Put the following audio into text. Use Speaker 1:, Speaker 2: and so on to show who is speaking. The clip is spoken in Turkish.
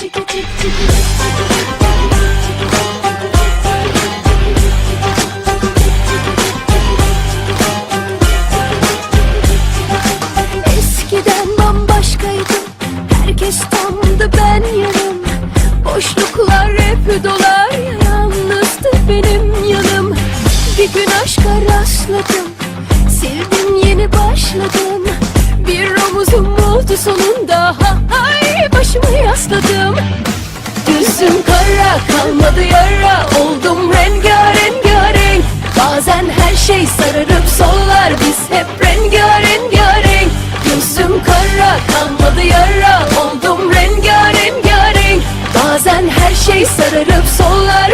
Speaker 1: Eskiden bambaşkaydım Herkes tamdı ben yarım Boşluklar hep dolar Yalnızdı benim yanım. Bir gün aşka rastladım Sevdim yeni başladım. Bir omuzum oldu sonunda yasladım Gözüm kara kalmadı yara. Oldum rengarenk Bazen her şey sararıp sollar. Biz hep rengarenk Gözüm kara kalmadı yara. Oldum rengarenk Bazen her şey sararıp sollar